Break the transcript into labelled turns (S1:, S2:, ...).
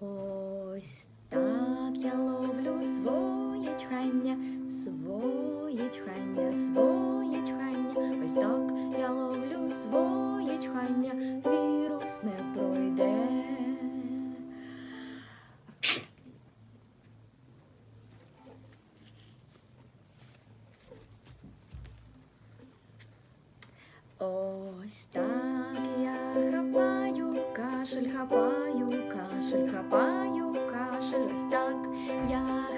S1: Ось так я ловлю своє чхання, своє чхання, своє чхання. Ось так я ловлю своє чхання, вірус не пройде. Ось так я хапаю кашель хапаю кашель хапаю, кашель ось так я.